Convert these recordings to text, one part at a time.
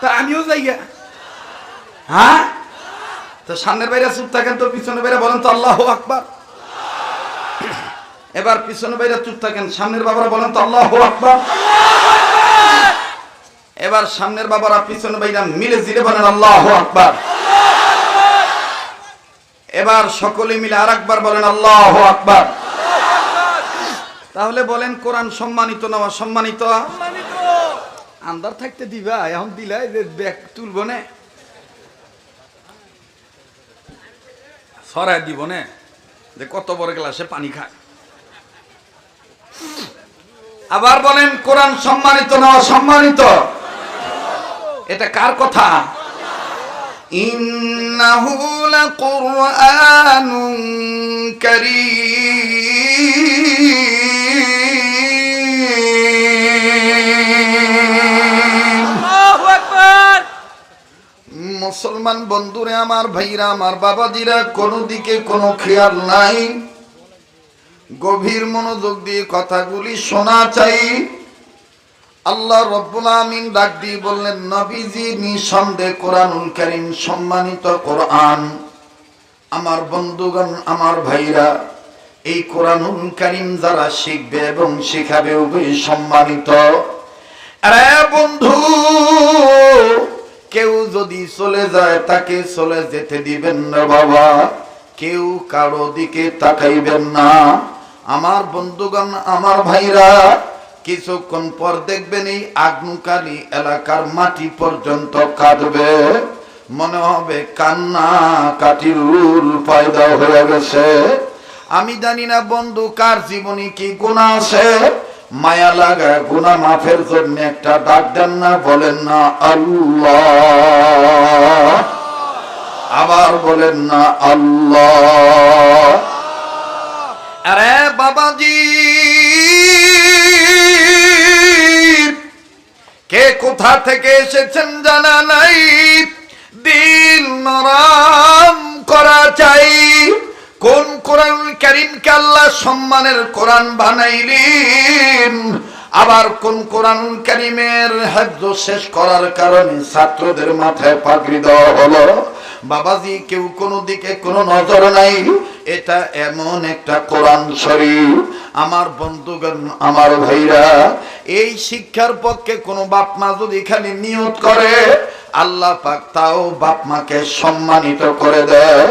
তা আমিও যাই। হ্যাঁ? তো সামনের বাইরে চুপ থাকেন তো, পিছনের বাইরে বলেন তো আল্লাহ আকবার। এবার পিছনের বাইরে চুপ থাকেন, সামনের বাবারা বলেন তো আল্লাহ আকবার। এবার সামনের বাবারা পিছনের বাইরা মিলে জিরে বলেন আল্লাহ আকবার। এবার সকলে মিলে আর একবার বলেন আল্লাহ আকবার। তাহলে বলেন কোরআন সম্মানিত না সম্মানিত আন্দার থাকতে দিবা এখন দিলাই যে ব্যাগ তুলবো না। সরাই দিব না যে কত বড় গ্লাসে পানি খায়। আবার বলেন কোরআন সম্মানিত না অসম্মানিত? এটা কার কথা? ইন্নাহু লাকুরআনুন কারীম। মুসলমান বন্ধুরে, আমার ভাইরা, আমার বাবাজিরা, কোনো দিকে কোনো খেয়াল নাই। গভীর মনোযোগ দিয়ে কথাগুলি শোনা চাই। আল্লাহ রব্বুল আমিন ডাক দিয়ে বললেন, নবীজি নিঃসন্দেহ কোরআনুল কারীম সম্মানিত কোরআন। আমার বন্ধুগণ, আমার ভাইরা, এই কোরআনুল কারীম যারা শিখবে এবং শিখাবে উভয় সম্মানিত। আরে বন্ধু কেউ যদি চলে যায়, তাকে চলে যেতে দিবেন না বাবা। কেউ কারও দিকে তাকাইবেন না। আমার বন্ধুগণ, আমার ভাইরা, কিছুক্ষণ পর দেখবেন এই আগ্নুকালী এলাকার মাটি পর্যন্ত কাঁদবে। মনে হবে কান্না কাটির রুল পয়দা হয়ে গেছে। আমি জানি না বন্ধু, কার জীবনে কি গুণা আছে। মায়া লাগা গুণা মাফের জন্য একটা ডাক দেন না, বলেন না, আল্লাহ। আবার বলেন না, আল্লাহ। আরে বাবাজি। কে কোথা থেকে এসেছেন জানা নাই? দিল নরাম করা চাই। কোন কোরআন করিমকে আল্লাহ সম্মানের কোরআন বানাইলেন? আবার কোন কোরআন করিমের হেফজ শেষ করার কারণে ছাত্রদের মাথায় পাগড়ি দেওয়া হলো? বাবাজি কেউ কোনো দিকে কোনো নজর নাই। এটা এমন একটা কোরআন শরীফ। আমার বন্ধুগণ আমার ভাইরা এই শিক্ষার পক্ষে কোনো বাপ মা যদি খালি নিয়ত করে আল্লাহ পাক তাও বাপ মাকে সম্মানিত করে দেয়।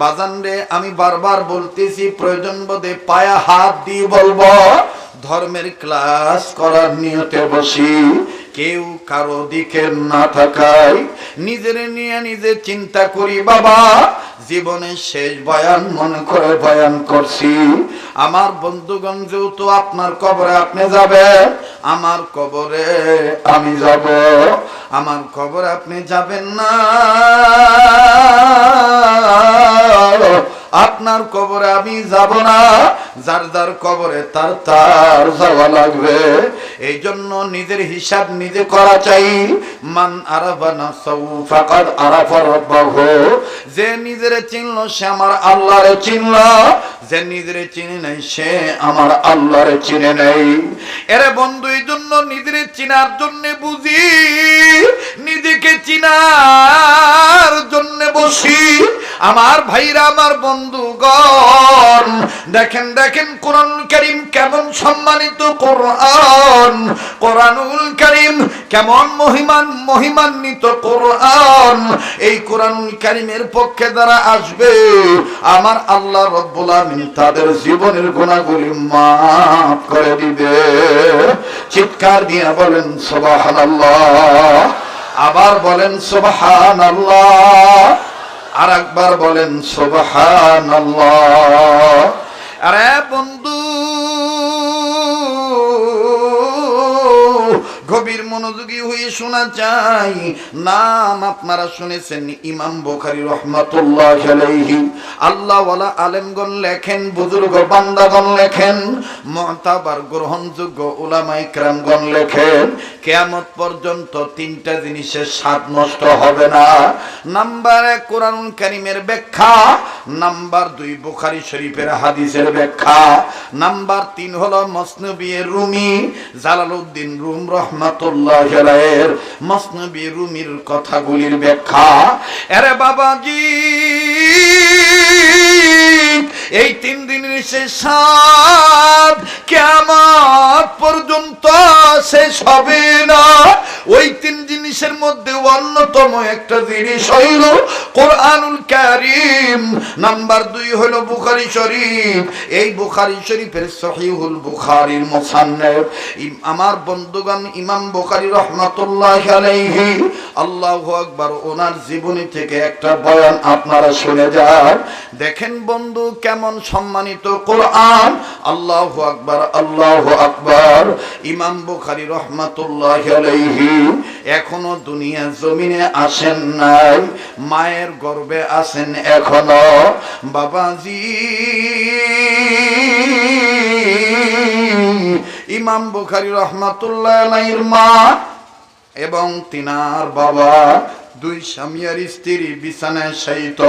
বাজান রে আমি বারবার বলতেছি প্রয়োজন বোধে পায়া হাত দিয়ে বলব ধর্মের ক্লাস করার নিয়তে বসি। কেউ কারও দিকে না থাকায় নিজের নিয়ে নিজে চিন্তা করি, বাবা জীবনের শেষ বয়ান মনে করে বয়ান করছি। আমার বন্ধুগণ যেহেতু আপনার কবরে আপনি যাবেন আমার কবরে আমি যাব। আমার কবরে আপনি যাবেন না। আপনার কবরে আমি যাব না। যার যার কবরে তার তার যাওয়া লাগবে। এই জন্য নিজের হিসাব নিজে করা চাই। মান আরাফা নাফসাহু ফাকাদ আরাফা রাব্বাহু। যে নিজেরে চিনল সে আমার আল্লাহরে চিনল। যে নিজেরে চিনে নাই সে আমার আল্লাহরে চিনে নেই। এরে বন্ধু এই জন্য নিজের চিনার জন্য বুঝি। নিজেকে বসি আমার ভাইরা, আমার বন্ধুগণ, দেখেন দেখেন কোরআন করিম কেমন সম্মানিত কোরআন। কোরআনুল করিম কেমন মহিমান, মহিমান্বিত কোরআন। এই কোরআনুল করিমের পক্ষে যারা আসবে, আমার আল্লাহ রব্বুল আমিন তাদের জীবনের গুণাগুলি মাফ করে দিবে। চিৎকার দিয়ে বলেন, সুবহানাল্লাহ। আবার বলেন, সুবহানাল্লাহ। আর একবার বলেন সুবহান আরে বন্ধু গভীর মনোযোগী হয়ে শোনা চাই। নাম আপনারা শুনেছেন ইমাম বোখারি রহমাতুল্লাহ আলাইহি। আল্লাহ ওয়ালা আলেমগণ লেখেন, বুজুর্গ বান্দাগণ লেখেন মতাবার গ্রহণযোগ্য উলামা ইকরামগণ লেখেন, কেয়ামত পর্যন্ত তিনটা জিনিসের স্বাদ নষ্ট হবে না। নাম্বার এক কোরআন কারিমের ব্যাখ্যা। নাম্বার দুই, বুখারি শরীফের হাদিসের ব্যাখ্যা। নাম্বার তিন হলো Masnavi Rumi, Jalaluddin room Rahman রহমাতুল্লাহ আলাইহির মসনবি রুমির কথাগুলির ব্যাখ্যা। আরে বাবাজি! এই তিন দিনের শেষ কেমন পর্যন্ত শেষ হবে না। ওই তিন জিনিসের মধ্যে অন্যতম একটা জিনিস হইল কোরআনুল কারিম। নাম্বার দুই হলো বুখারি শরীফ। এই বুখারি শরীফের সহিহুল বুখারির মোসান্নেফ। আমার বন্ধুগণ, ইমাম বুখারি রহমাতুল্লাহ আলাইহি, আল্লাহু আকবার, ওনার জীবনী থেকে একটা বয়ান আপনারা শুনে যান। দেখেন বন্ধু কেমন সম্মানিত কোরআন, আল্লাহু আকবার আল্লাহু আকবার। ইমাম বুখারী রহমাতুল্লাহ আলাইহি এখনও দুনিয়া জমিনে আসেন নাই, মায়ের গর্ভে আছেন এখনও। বাবাজি, ইমাম বুখারী রহমাতুল্লাহ আলাইহির মা এবং তিনার বাবা, দুই স্বামী আর স্ত্রী, বিছানায় শায়িত।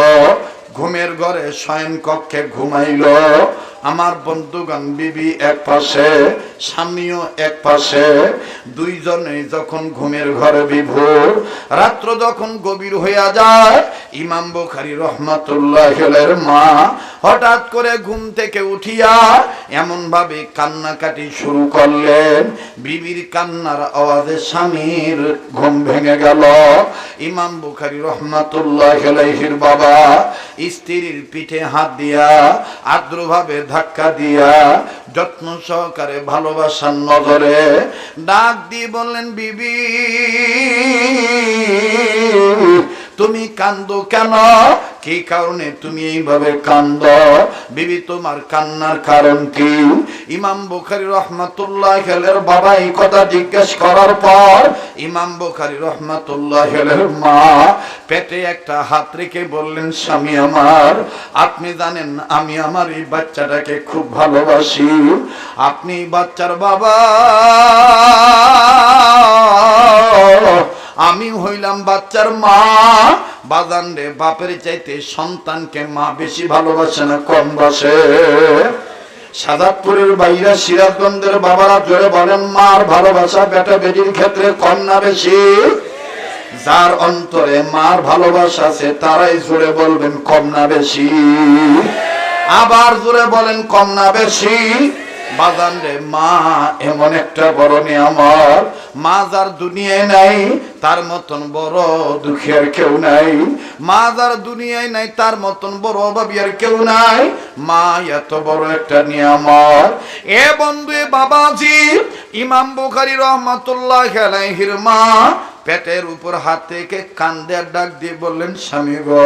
ঘুমের ঘরে শয়ন কক্ষে ঘুমাইল। আমার বন্ধুগণ, বিবি এক পাশে, স্বামীও এক পাশে, দুইজনে যখন ঘুমের ঘরে বিভোর, রাত্র যখন গভীর হইয়া যায়, ইমাম বুখারি রহমাতুল্লাহের মা হঠাৎ করে ঘুম থেকে উঠিয়া এমন ভাবে কান্নাকাটি শুরু করলেন। বিবির কান্নার আওয়াজে স্বামীর ঘুম ভেঙে গেল। ইমাম বুখারি রহমাতুল্লাহির বাবা স্ত্রীর পিঠে হাত দিয়া আদ্রভাবে ধাক্কা দিয়া যত্ন সহকারে ভালোবাসার নজরে ডাক দিয়ে বললেন বিবি তুমি কান্দো কেন? কি কারণে তুমি এইভাবে কান্দ? বিবি, তোমার কান্নার কারণ কি? ইমাম বুখারি রহমাতুল্লাহ হেলের বাবা এই কথা জিজ্ঞেস করার পর ইমাম বুখারি রহমাতুল্লাহ হেলের মা পেটে একটা হাত রেখে বললেন, স্বামী আমার, আপনি জানেন আমি আমার এই বাচ্চাটাকে খুব ভালোবাসি। আপনি বাচ্চার বাবা। আমি হইলাম বাচ্চার মা। বাজান রে, বাপের চাইতে সন্তানকে মা বেশি ভালোবাসে না, কম বাসে। সাদাতপুরের বাইরা সিরাজগঞ্জের বাবারা জোরে বলেন, মার ভালোবাসা বেটা বেটির ক্ষেত্রে না বেশি? যার অন্তরে মার ভালোবাসা আছে, তারাই জোরে বলবেন, কম না বেশি। আবার জোরে বলেন, কম না বেশি। বাজান রে মা, এমন একটা বড় নিয়ামত। মা যার দুনিয়ায় নাই, তার মতন বড় দুঃখী আর কেউ নাই। মা যার দুনিয়ায় নাই, তার মতন বড় অভাবী আর কেউ নাই। মা এত বড় একটা নিয়ামত। এ বন্ধু বাবাজি, ইমাম বুখারি রহমাতুল্লাহ আলাইহির মা পেটের উপর হাত থেকে কান্দে ডাক দিয়ে বললেন, স্বামী গো,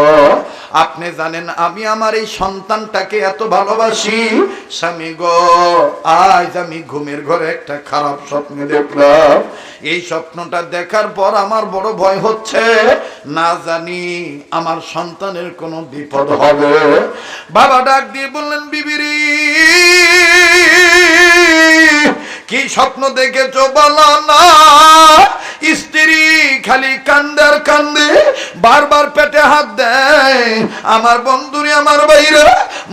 আপনি জানেন আমি আমার এই সন্তানটাকে এত ভালোবাসি। স্বামী গো, আজ আমি ঘুমের ঘরে একটা খারাপ স্বপ্ন দেখলাম। এই স্বপ্নটা দেখার পর আমার বড় ভয় হচ্ছে। না জানি আমার সন্তানের কোনো বিপদ হবে। বাবা ডাক দিয়ে বললেন, বিবিরি, কি স্বপ্ন দেখেছ বলো না। স্ত্রী খালি কান্দার কান্দে, বারবার পেটে হাত দেয়। আমার বন্ধুরে, আমার বাইরে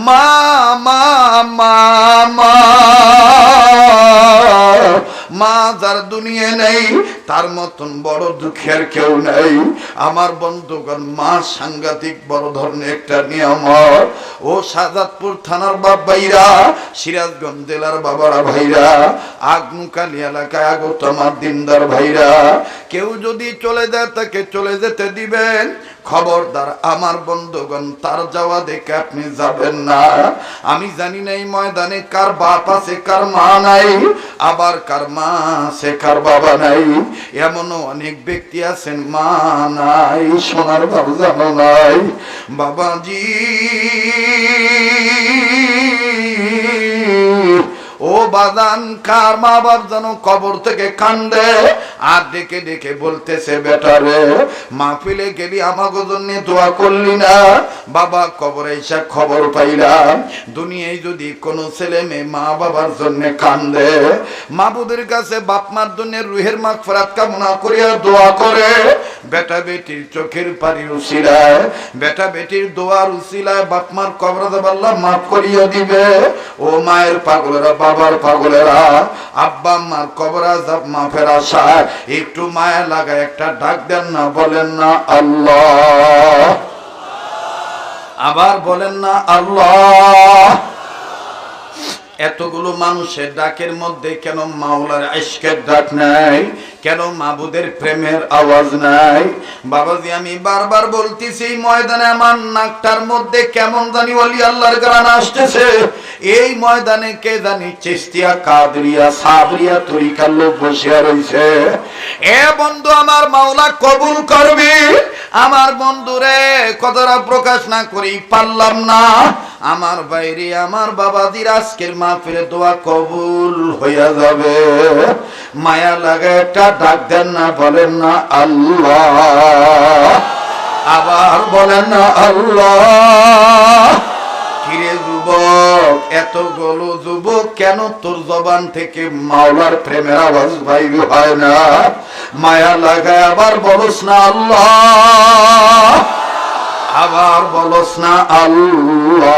মা মা মা মা মা, যার দুনিয়া নেই তার মতন বড় দুঃখের কেউ নেই। আমার বন্ধুগণ, মা সাংঘাতিক বড় ধরনের একটা নিয়ামত ও সাজাদপুর থানার বাপ ভাইরা, সিরাজগঞ্জ জেলার বাবারা ভাইরা আগনুকালি এলাকায় আগত আমার দিনদার ভাইরা, কেউ যদি চলে যায় তাকে চলে যেতে দিবেন। খবরদার আমার বন্ধুগণ, তার যাওয়া দেখে আপনি যাবেন না। আমি জানি না এই ময়দানে কার বাপ আছে, কার মা নাই, আবার কার মা আছে, কার বাবা নাই। এমনও অনেক ব্যক্তি আছেন মা নাই সোনার বাবু জানো নাই বাবাজি। ও বাদান কার মা বাপ যেন কবর থেকে কান্দে? আর ডেকে ডেকে বলতেছে বেটারে মাহফিলে গেলি আমাকে জন্য দোয়া করলি না। বাবা কবরে এসে খবর পাইলাম দুনিয়ায় যদি কোনো ছেলে মেয়ে মা বাবার জন্য কান্দে মাবুদের কাছে বাপ মার জন্য রুহের মাগ ফেরাত কামনা করিয়া দোয়া করে। বেটা বেটির চোখের পানির উসিলায় বেটা বেটির দোয়ার উচিলায় বাপ মার কবর আল্লাহ মাফ করিয়া দিবে। ও মায়ের পাগলেরা বাবার আব্বা কবর আজাব একটু মায়া লাগায় একটা ডাক দেন না, বলেন না আল্লাহ। আবার বলেন না আল্লাহ। এতগুলো মানুষের ডাকের মধ্যে কেন মাওলার আশকের ডাক নাই? কেন মাবুদের প্রেমের আওয়াজ নাই? বাবাজি, আমি বারবার বলতেছি, ময়দানে আমার নাকটার মধ্যে কেমন জানি ওলি আল্লাহর গান আসতেছে। এই ময়দানে কে জানি চেস্তিয়া কাদরিয়া সাবরিয়া তরিকার লোক বসিয়া রয়েছে এ বন্ধু আমার মাওলা কবুল করবি। আমার বন্ধুরে কথাটা প্রকাশ না করি পারলাম না। আমার বাইরে আমার বাবাদির আজকের মাহফিলে দোয়া কবুল হইয়া যাবে। মায়া লাগে একটা ডাক দেন না, বলেন না আল্লাহ। আবার বলেন না আল্লাহ। কিরে যুবক, এতগুলো যুবক কেন তোর জবান থেকে মাওলার প্রেমের আওয়াজ বাইর হয় না? মায়া লাগায় আবার বলস না আল্লাহ। আবার বলস না আল্লাহ।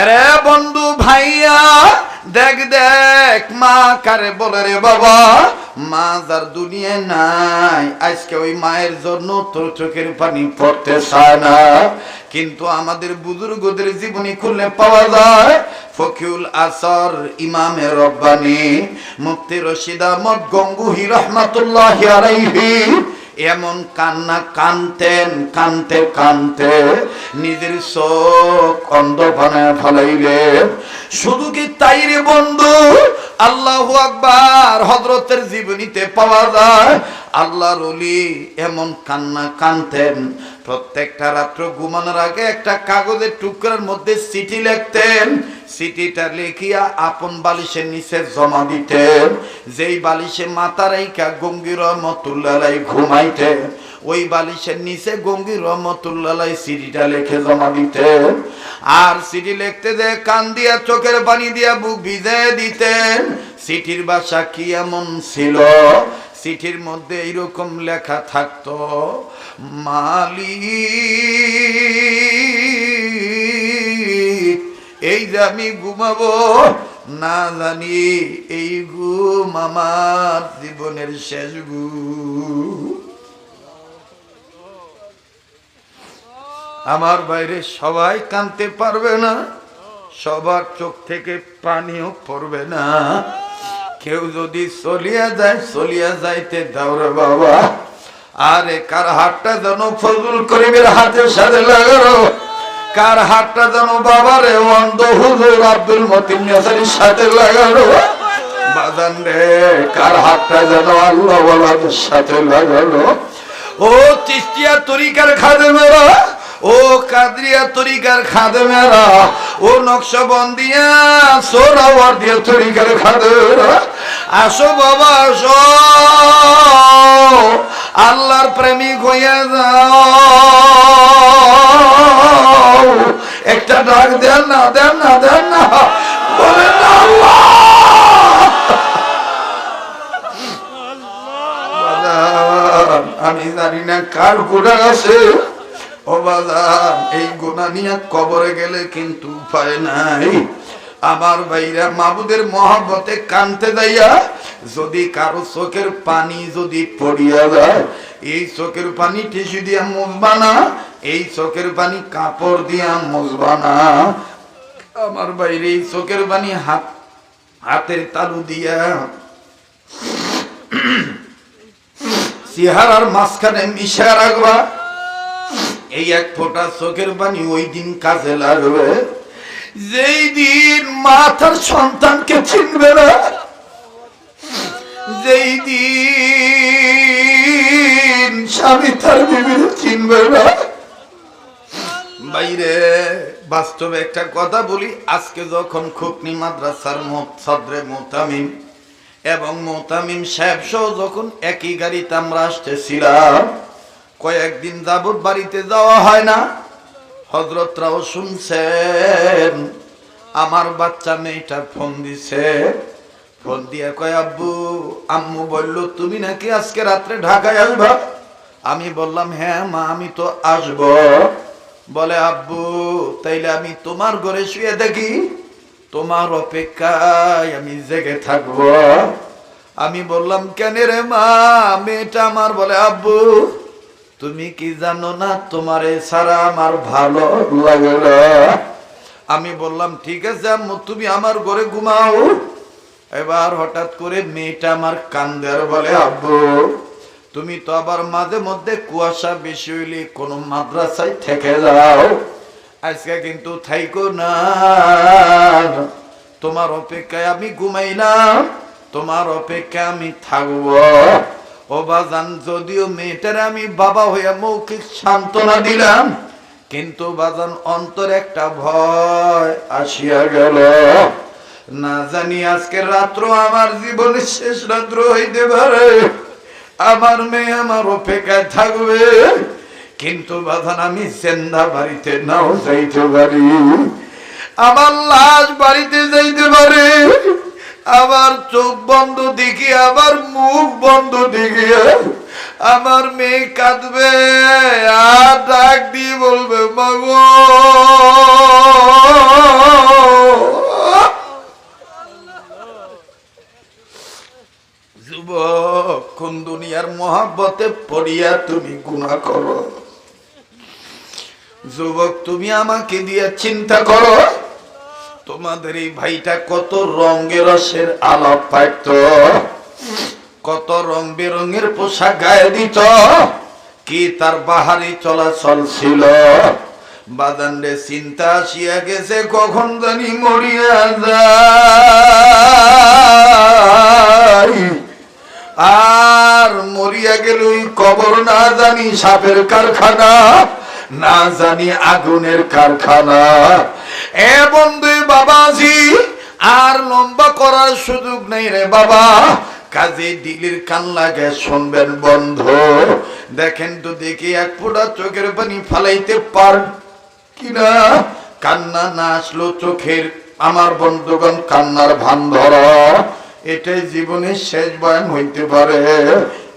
এরে বন্ধু ভাইয়া, দেখ দেখ, মা কারে বলে রে বাবা। মা যার দুনিয়া নাই। আজকে ওই মায়ের জন্য তোর চোখের পানি পড়তে চায় না। কিন্তু আমাদের বুজুর্গদের জীবনী খুললে পাওয়া যায় ফকিউল আসর ইমামে রব্বানি মুফতি রশিদ আহমদ গঙ্গুহি রহমাতুল্লাহ আলাইহি। এমন কান্না কানতেন, কানতে কানতে নিজের চোখ অন্ধ বানায় ফেলাইলেন শুধু কি তাই রে বন্ধু? আল্লাহ আকবার হজরতের জীবনীতে পাওয়া যায়, আল্লাহর এমন কান্না কানতেন প্রত্যেকটা রাত্র ঘুমানোর আগে একটা কাগজের টুকরার মধ্যে চিঠি লিখতেন। চিঠিটা লিখিয়া আপন বালিশের নিচে জমা দিতেন। যেই বালিশে মাথা রেখা গঙ্গির রহমতুল্লাহ ঘুমাইতেন, ওই বালিশের নিচে গঙ্গির রহমতুল্লাহ চিঠিটা লিখে জমা দিতেন। আর চিঠি লিখতে যে কান দিয়া, চোখের পানি দিয়া বুক ভিজে দিতেন, চিঠির বাসা কি এমন ছিল? চিঠির মধ্যে এইরকম লেখা থাকতো মালি এই যে আমি ঘুমাবো, না জানি এই ঘুম আমার জীবনের শেষ ঘুম। আমার বাইরে সবাই কানতে পারবে না, সবার চোখ থেকে পানিও পড়বে না। কেউ যদি চলিয়া যায়, চলিয়া যাইতে দাওরে বাবা। আরে, কার হাতটা যেন ফজল করিমের হাতের সাথে লাগানো কার হাতটা যেন বাবারে অন্ধ হুজুর আব্দুল মতিন নেসারির সাথে লাগানো বাজান রে, কার হাতটা যেন আল্লাহ ওয়ালাদের সাথে লাগানো ও চিস্তিয়া তরিকার খাদে মেরা ও কাদরিয়া তরিকার খাদে মেরা ও নকশবন্দিয়া সোরাওয়ার দিয়ে তরিকার খাদে মেরা আসো বাবা, আসো। আল্লাহর প্রেমিক হইয়া যাও। একটা ডাক দেন না দেন না দেন না। বলেন না আমি জানি না কার গোড়া আছে। ও বাজান, এই গোনা নিয়ে কবরে গেলে কিন্তু উপায় নাই। আমার ভাইরা মাবুদের মহাব্বতে কানতে যাইয়া, যদি কারও চোখের পানি যদি পড়িয়া যায়, এই চোখের পানি টিস্যু দিয়া মুছবা না, এই চোখের পানি কাপড় দিয়া মুছবা না। আমার বাইরে এই চোখের পানি হাত, হাতের তালু দিয়া চেহারার মাঝখানে মিশা রাখবা। এই এক ফোঁটা চোখের পানি ওই দিন কাজে লাগবে। যেই দিন মাথার সন্তানকে চিনবে না, যেই দিন স্বামী তার বিবির চিনবে না। বাইরে বাস্তবে একটা কথা বলি, আজকে যখন খুকনি মাদ্রাসার সদরে মোতামিম এবং মোতামিম সাহেব সহ যখন একই গাড়িতে আমরা আসতেছিলাম, কয়েকদিন যাবত বাড়িতে যাওয়া হয় না। হজরতরাও শুনছেন, আমার বাচ্চা মেয়েটা ফোন দিছে। ফোন দিয়ে কয়, আব্বু, আম্মু বলল, তুমি নাকি আজকে রাত্রে ঢাকায় আসবা? আমি বললাম হ্যাঁ মা, আমি তো আসব। বলে, আব্বু, তাইলে আমি তোমার ঘরে শুয়ে দেখি। তোমার অপেক্ষায় আমি জেগে থাকব। আমি বললাম, কেন রে মা, মেয়েটা আমার? বলে, আব্বু তুমি কি জানো না তোমারে ছাড়া আমার ভালো লাগে না? আমি বললাম, ঠিক আছে আম্মু, তুমি আমার ঘরে ঘুমাও। এবার হঠাৎ করে মেয়েটা আমার কান্দের বলে, আব্বু, তুমি তো আবার মাঝে মধ্যে কুয়াশা বেশি হইলে কোন মাদ্রাসায় থেকে যাও। আজকে কিন্তু থাইকো না। তোমার অপেক্ষায় আমি ঘুমাইলাম তোমার অপেক্ষায় আমি থাকব। বাজান, যদিও মেয়েটার আমি বাবা হইয়া মৌখিক সান্ত্বনা দিলাম, কিন্তু বাজান, অন্তর একটা ভয় আসিয়া গেল। না জানি আজকের রাত্র আমার জীবনের শেষ রাত্র হইতে পারে, আমার মেয়ে আমার অপেক্ষায় থাকবে, কিন্তু বাজান, আমি সেন্দা বাড়িতে নাও যাইতে পারি, আমার লাশ বাড়িতে যাইতে পারে। আমার চোখ বন্ধ দেখি, আমার মুখ বন্ধ দেখি। আমার মেয়ে কাঁদবে, আর ডাক দিয়ে বলবে, মাগো। যুবক, কোন দুনিয়ার মহাব্বতে পড়িয়া তুমি গুণা করো? যুবক, তুমি আমাকে দিয়ে চিন্তা করো। তোমাদের এই ভাইটা কত রঙের রসের আলাপ পাইত, কত রং বেরঙের পোশাক গায়ে দিত, কি তার বাহারি চলাচল ছিল। বাদান্ডে চিন্তা আসিয়া গেছে, কখন জানি মরিয়া যায়। আর মরিয়া গেল ওই কবর না জানি সাপের কারখানা, না জানি আগুনের কারখানা। বন্ধু বাবাজি, আর লম্বা করার সুযোগ নেই রে বাবা। কাজে দিলির কান লাগে, শুনবেন বন্ধ। দেখেন তো দেখি এক ফোঁটা চোখের পানি ফালাইতে পার কিনা। কান্না না আসলো চোখের, আমার বন্ধুগণ কান্নার ভান ধর। এটাই জীবনের শেষ বয়ান হইতে পারে।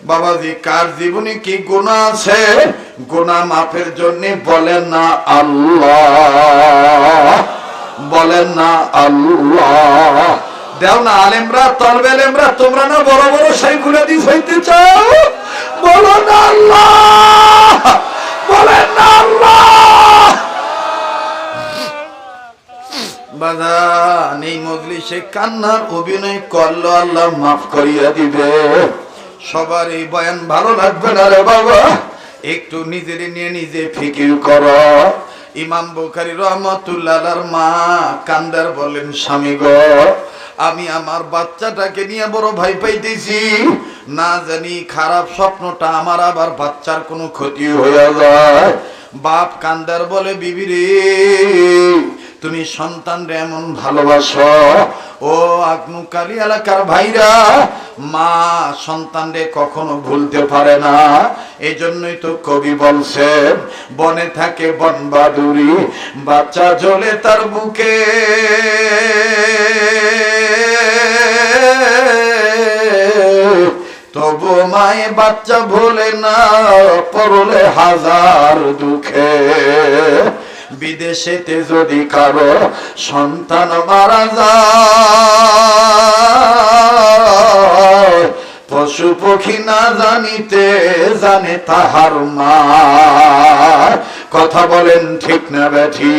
বাবাজি কার জীবনে কি গুণা আছে? গুণা মাফের জন্য বলেন না আল্লাহ। বলেন না আল্লাহ। দেও না আলেমরা তলবেলেমরা তোমরা না বড় বড় সাইকুলে দিস হইতে চাও? বলো না আল্লাহ। বলেন না আল্লাহ। বাজান এই মজলিসে কান্নার অভিনয় করল আল্লাহ মাফ করিয়া দিবে। সবার এই বয়ান ভালো লাগবে না রে বাবা। একটু নিজের নিয়ে নিজে ফিকির কর। ইমাম বুখারি রহমতুল্লাহর মা কান্দার বলেন, স্বামী গো, আমি আমার বাচ্চাটাকে নিয়ে বড় ভাই পাইতেছি। না জানি খারাপ স্বপ্নটা আমার আবার বাচ্চার কোনো ক্ষতি হয়ে যায়। বাপ কান্দার বলে, বিবি রে, তুমি সন্তান এমন ভালোবাসো ও আগ্নুকালী এলাকার ভাইরা, মা সন্তান রে কখনো ভুলতে পারে না। এই জন্যই তো কবি বলছেন বনে থাকে বন বাদুরি, বাচ্চা জ্বলে তার বুকে। তবু মায়ে বাচ্চা ভোলে না, পরলে হাজার দুঃখে। বিদেশেতে যদি কারও সন্তান মারা যায়, পশু পক্ষী না জানিতে জানে তাহার মা। কথা বলেন ঠিক না ব্যাঠি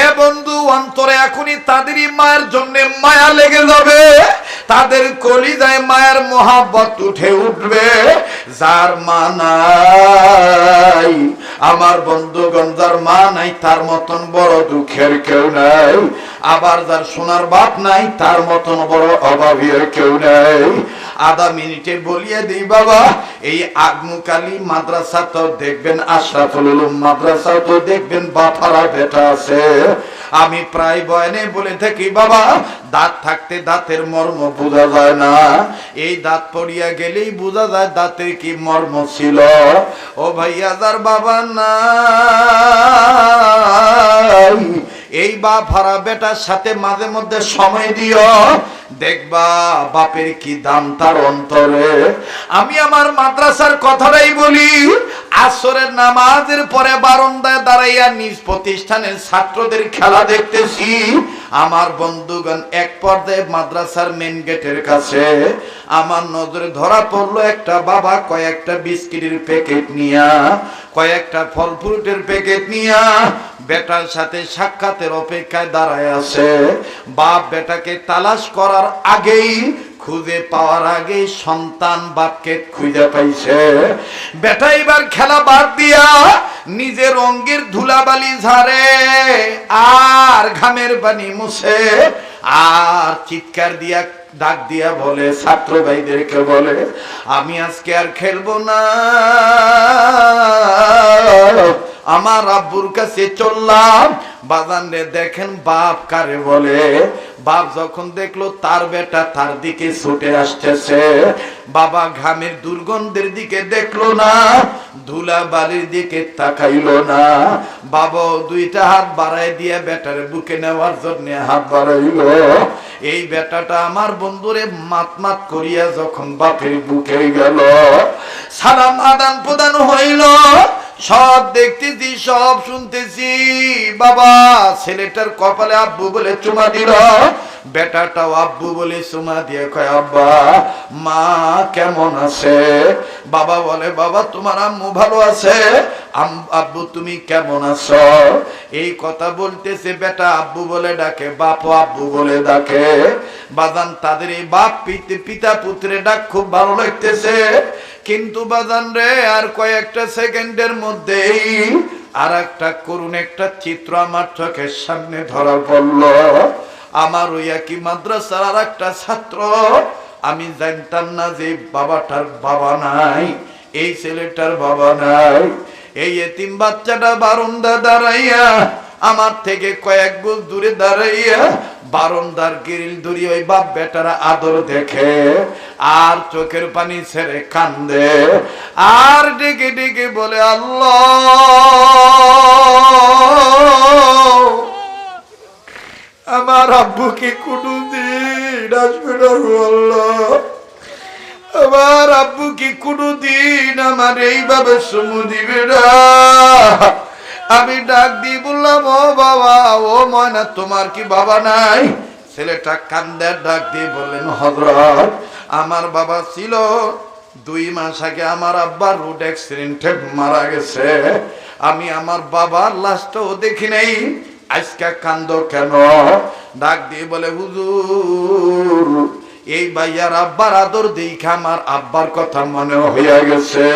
এ বন্ধু, অন্তরে এখনই তাদেরই মায়ের জন্য মায়া লেগে যাবে। তাদের কলিজায় মায়ের মহাব্বত উঠে উঠবে। যার মা নাই, আমার বন্ধুগণ, যার মা নাই, তার মতন বড় দুঃখের কেউ নাই। আবার যার সোনার বাপ নাই, তার মতন বড় অভাবীর কেউ নাই। আধা মিনিটে বলিয়ে দিই, বাবা, এই আগ্নুকালী মাদ্রাসা তো দেখবেন, আশরাফুল মাদ্রাসা তো দেখবেন, বাফারা বেটা আছে। আমি প্রায় বয়নে বলে থাকি, বাবা, দাঁত থাকতে দাঁতের মর্ম বোঝা যায় না। এই দাঁত পড়িয়া গেলেই বোঝা যায় দাঁতের কি মর্ম ছিল। ও ভাইয়া, যার বাবা নাই, এই বা ভাড়া বেটার সাথে মাঝে মধ্যে সময় দিও। দেখবা বাপের কি দাম তার অন্তরে। আমি আমার মাদ্রাসার কথাটাই বলি, আসরের নামাজের পরে বারান্দায় দাঁড়াইয়া নিজ প্রতিষ্ঠানের ছাত্রদের খেলা দেখতেছি। আমার বন্ধুগণ, এক পর্যায়ে মাদ্রাসার মেন গেটের কাছে আমার নজরে ধরা পড়ল একটা বাবা কয়েকটা বিস্কিটের প্যাকেট নিয়া, কয়েকটা ফল ফ্রুটের প্যাকেট নিয়া বেটার সাথে সাক্ষাতের অপেক্ষায় দাঁড়ায় আছে। বাপ বেটাকে তালাশ করার আগেই খুঁজে পাওয়ার আগে সন্তান বাপকে খুঁজে পাইছে। বেটা, এবার খেলা বাদ দিয়া নিজের অঙ্গের ধুলাবালি ঝাড়ে, আর ঘামের পানি মুছে, আর চিৎকার দিয়া, ডাক দিয়া বলে, ছাত্র ভাইদেরকে বলে, আমি আজকে আর খেলব না। আমার আব্বুর কাছে চললাম। বাজান দেখেন বাপ কারে বলে। বাপ যখন দেখল তার বেটা তার দিকে ছুটে আসতেছে। বাবা ঘামের দুর্গন্ধের দিকে দেখল না ধুলা বালির দিকে তাকাইলো না। বাবা দুইটা হাত বাড়াই দিয়ে বেটার বুকে নেওয়ার জন্য হাত বাড়াইলো। এই বেটাটা আমার বন্ধুরে মাত মাত করিয়া যখন বাপের বুকে গেল সালাম আদান প্রদান হইল। সব দেখতেছি, সব শুনতেছি। বাবা, ছেলেটার কপালে আব্বু বলে চুমা দিল। বেটাটাও আব্বু বলে চুমা দিয়ে কয়, আব্বা, মা কেমন আছে? বাবা বলে, বাবা, তোমার আম্মু ভালো আছে। আব্বু, তুমি কেমন আছো? এই কথা বলতেছে বেটা আব্বু বলে ডাকে বাপ আব্বু বলে ডাকে। বাদান তাদের এই বাপ পিতে- পিতা পুত্রে ডাক খুব ভালো লাগতেছে। কিন্তু বাজান রে আর কয়েকটা সেকেন্ডের মধ্যেই আর একটা করুণ একটা চিত্র আমার চোখের সামনে ধরা পড়ল। আমার ওই একই মাদ্রাসার আর একটা ছাত্র আমি জানতাম না যে বাবাটার বাবা নাই এই ছেলেটার বাবা নাই। এই এতিম বাচ্চাটা বারন্দা দাঁড়াইয়া আমার থেকে কয়েক গোল দূরে দাঁড়াইয়া বারন্দার গিরিল ধরি ওই বাপ বেটারা আদর দেখে, আর চোখের পানি ছেড়ে কান্দে। আর ডেকে ডেকে বলে, আল্লাহ, আমার আব্বুকে কোনো দিন আসবে না আল্লাহ। আমার আব্বু কি কোনো দিন আমার এইভাবে সমু দিবে না। আমি ডাক দিয়ে বললাম, ও বাবা, ও ময়না, তোমার কি বাবা নাই? ছেলেটা কান্দার ডাক দিয়ে বললেন হজরত আমার বাবা ছিল দুই মাস আগে আমার আব্বা রোড অ্যাক্সিডেন্টে মারা গেছে। আমি আমার বাবার লাশটাও দেখি নাই। আজকে কান্দ কেন? ডাক দিয়ে বলে, হুজুর এই ভাইয়ার আব্বার আদর দেখে আমার আব্বার কথা মনে হইয়া গেছে।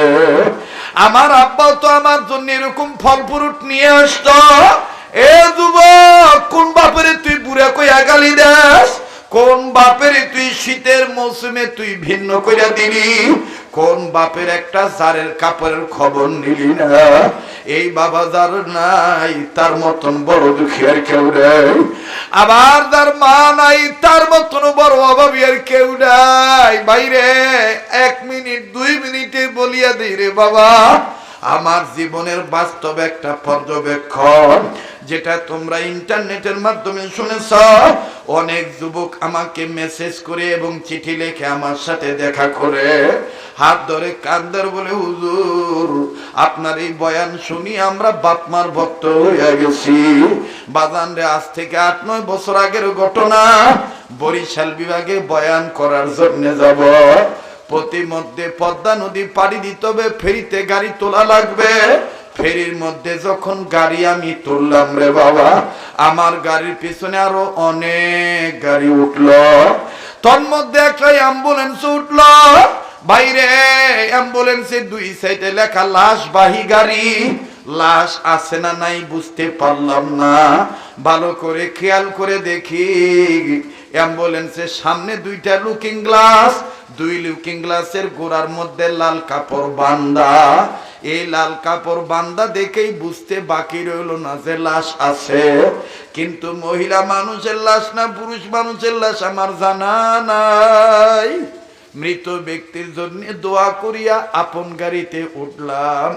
আমার আব্বাও তো আমার জন্য এরকম ফল ফ্রুট নিয়ে আসতো। এ যুবক, কোন বাপরে তুই বুড়া কইয়া গালি দেস? কোন বাপের তুই শীতের মৌসুমে তুই ভিন্ন কইরা দিলি? কোন বাপের একটা জারের কাপড়ের খবর নিলি না? এই বাবা যার নাই, তার মতন বড় দুঃখী আর কেউ নেই। আবার তার মা নাই, তার মতন বড় অভাবী আর কেউ নাই। বাইরে এক মিনিট, দুই মিনিটে বলিয়া দিই রে বাবা, আমার জীবনের বাস্তব একটা পর্যবেক্ষণ, যেটা তোমরা ইন্টারনেটের মাধ্যমে শুনেছ অনেক যুবক আমাকে মেসেজ করে এবং চিঠি লিখে আমার সাথে দেখা করে। হাত ধরে কান্দার বলে, হুজুর, আপনার এই বয়ান শুনি আমরা বাপমার ভক্ত হয়ে গেছি। বাজান রে আজ থেকে আট, নয় বছর আগের ঘটনা, বরিশাল বিভাগে বয়ান করার জন্য যাব। প্রতিমধ্যে পদ্মা নদী পাড়ি দিতে হবে, ফেরিতে গাড়ি তোলা লাগবে। ফেরির মধ্যে যখন গাড়ি আমি তুললাম রে বাবা, আমার গাড়ির পিছনে আরও অনেক গাড়ি উঠল। তোর মধ্যে একটা অ্যাম্বুলেন্স উঠল। বাইরে অ্যাম্বুলেন্সের দুই সাইডে লেখা লাশ বাহী গাড়ি। লাশ আছে না নাই বুঝতে পারলাম না। ভালো করে খেয়াল করে দেখি অ্যাম্বুলেন্সের সামনে দুইটা লুকিং গ্লাস দুই লুকিং গ্লাসের গোড়ার মধ্যে লাল কাপড় বান্দা। এই লাল কাপড় বান্দা দেখেই বুঝতে বাকি রইল না যে লাশ আছে। কিন্তু মহিলা মানুষের লাশ না, পুরুষ মানুষের লাশ আমার জানা নাই। মৃত ব্যক্তির জন্য দোয়া করিয়া আপন গাড়িতে উঠলাম।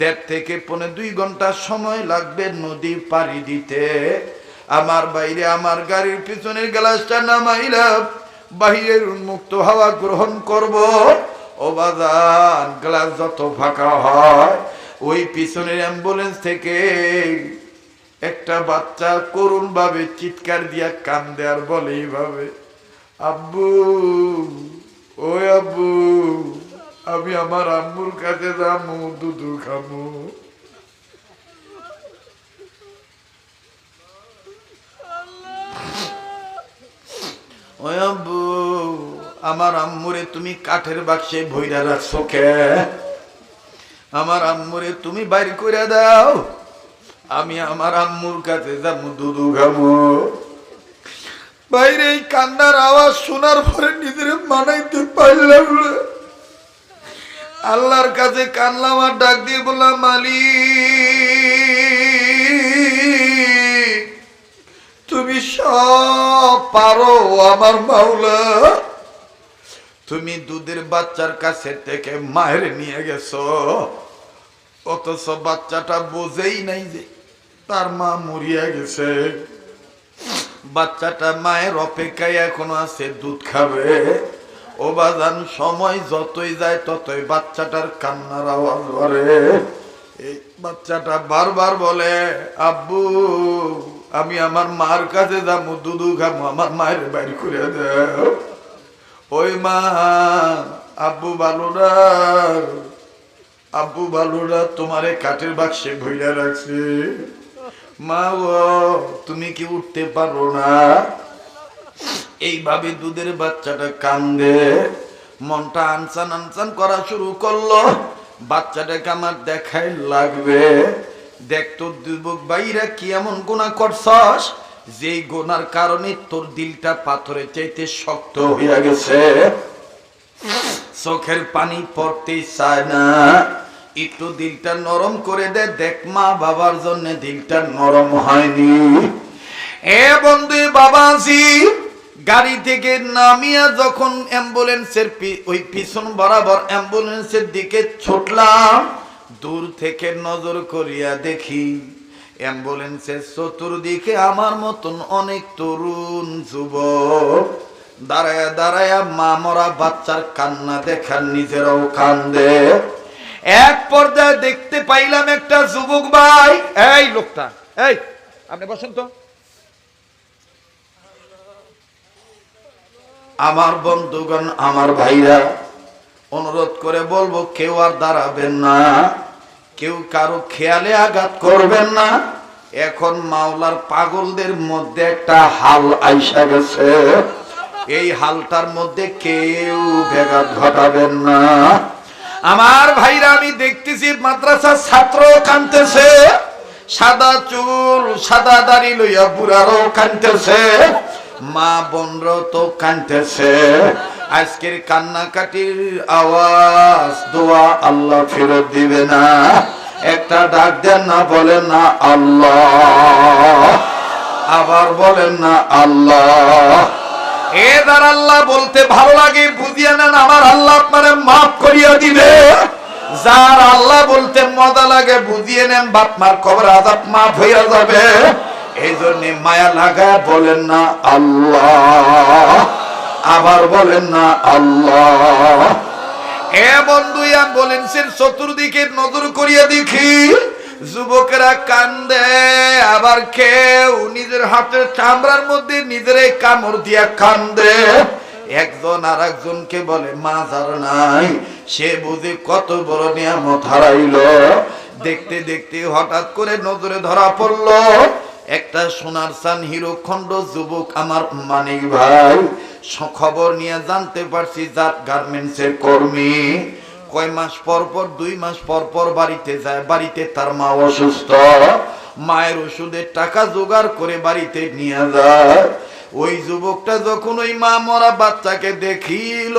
দেড় থেকে পৌনে দুই ঘণ্টা সময় লাগবে নদী পাড়ি দিতে। আমার বাইরে আমার গাড়ির পিছনের গ্লাসটা নামাইলাম। বাহিরের উন্মুক্ত হাওয়া গ্রহণ করব। ও বাজান, গ্লাস যত ফাঁকা হয়, ওই পিছনের অ্যাম্বুলেন্স থেকে একটা বাচ্চা করুণ ভাবে চিৎকার দিয়া কান দেয়ার বলে এইভাবে, আব্বু ও আব্বু, আমি আমার আম্মুর কাছে যাব দুধু খামু। আব্বু আমার আম্মুরে তুমি কাঠের বাক্সে ভইরা রাখছো কে? আমার আম্মুরে তুমি বাইর করে দাও, আমি আমার আম্মুর কাছে যাব দুধু খামো। বাইরে এই কান্নার আওয়াজ শোনার পরে নিজের মানাইতে পারলাম আল্লাহর কাছে কানলাম আর ডাক দিয়ে বললাম, মালিক। তুমি সব পারো আমার মাওলা। তুমি দুধের বাচ্চার কাছে থেকে মায়ের নিয়ে গেছো। অথচ বাচ্চাটা বোঝেই নাই যে তার মা মরিয়া গেছে। বাচ্চাটা মায়ের অপেক্ষায় এখনও আছে, দুধ খাবে। ও বাজান, সময় যতই যায় ততই বাচ্চাটার কান্নার আওয়াজ করে এই বাচ্চাটা বারবার বলে, আব্বু আমি আমার মার কাছে যাব, দুধু খাব, আমার মায়ের বাড়ি করে ওই মা, আব্বু বালুরা আব্বু বালুরা তোমারে কাঠের বাক্সে ভইরা রাখছে। মা ও তুমি কি উঠতে পারো না? এইভাবে দুধের বাচ্চাটা কান্দে, মনটা আনসান আনসান করা শুরু করল। বাচ্চাটাকে আমার দেখাই লাগবে। দেখতো যুবক বাইরা কি এমন গোনা করছস? যেই গোনার কারণে তোর দিলটা পাথরের চাইতে শক্ত হইয়া গেছে। চোখের পানি পড়তেই চায় না। একটু দিলটা নরম করে দে, দেখ মা বাবার জন্য দিলটা নরম হয়নি। এ বন্ধু বাবাজি, গাড়ি থেকে নামিয়া যখন অ্যাম্বুলেন্সের ওই পিছন বরাবর অ্যাম্বুলেন্সের দিকে ছুটলাম দূর থেকে নজর করিয়া দেখি। অ্যাম্বুলেন্সের চতুর্দিকে আমার মতন অনেক তরুণ যুবক। দাঁড়ায়া দাঁড়ায়া মা মরা বাচ্চার কান্না দেখার নিজেরাও কান্দে। এক পর্যায়ে দেখতে পাইলাম একটা যুবক ভাই। এই লোকটা, এই, আপনি বসেন তো। আমার বন্ধুগণ, আমার ভাইরা, অনুরোধ করে বলব, কেউ আর দাঁড়াবেন না। কেউ কারও খেয়ালে আঘাত করবেন না। এখন মাওলার পাগলদের মধ্যে একটা হাল আইসা গেছে। এই হালটার মধ্যে কেউ ব্যাঘাত ঘটাবেন না। আমার ভাইরা, আমি দেখতেছি মাদ্রাসার ছাত্র কানতেছে সাদা চুল, সাদা দাড়ি লইয়া বুড়ারও কানতেছে মা বোনর তো কানতেছে আজকের কান্নাকাটির আওয়াজ দোয়া আল্লাহ ফেরত দিবে না। একটা ডাক দেন না, বলেন না আল্লাহ। আবার বলেন না আল্লাহ। এ দ্বার আল্লাহ বলতে ভালো লাগে, বুঝিয়ে নেন, আমার আল্লাহ আপনারে মাফ করিয়া দিবে। যার আল্লাহ বলতে মজা লাগে, বুঝিয়ে নেন, বাপ মার কবর আজাব মাফ হইয়া যাবে। এই জন্য মায়া লাগায় বলেন না আল্লাহ। আবার বলেন না আল্লাহ। এ বন্ধু অ্যাম্বুলেন্সের চতুর্দিকে নজর করিয়া দেখি, যুবকেরা কান্দে, আবার কেউ নিজের হাতের চামড়ার মধ্যে নিজের কামড় দিয়া কান্দে। একজন আর একজনকে বলে মাজার নাই, সে বুঝে কত বড় নিয়ামত হারাইল। দেখতে দেখতে হঠাৎ করে নজরে ধরা পড়ল একটা সোনার সান হিরো খণ্ড যুবক আমার মানিক ভাই। খবর নিয়ে জানতে পারছি জাত গার্মেন্টস এর কর্মী। কয় মাস পর পর, দুই মাস পর পর বাড়িতে যায়, বাড়িতে তার মা অসুস্থ। মায়ের ওষুধের টাকা জোগাড় করে বাড়িতে নিয়ে যায়। ওই যুবকটা যখন ওই মা মরা বাচ্চাকে দেখিল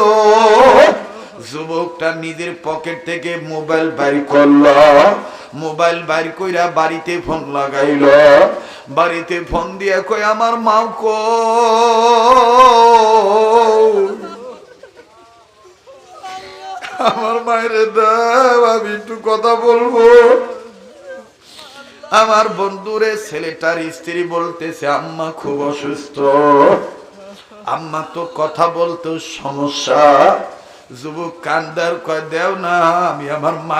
যুবকটা নিজের পকেট থেকে মোবাইল বাইর করল। মোবাইল বাইর কইরা বাড়িতে ফোন লাগাইল। বাড়িতে ফোন দিয়ে কই আমার মাও কো আমার মায়ের দাও আমি একটু কথা বলব। আমার বন্ধুরে ছেলেটার স্ত্রী বলতেছে আম্মা খুব অসুস্থ। আম্মা তো কথা বলতেও সমস্যা। যুবক কান্দার কয় দেও না আমি আমার মা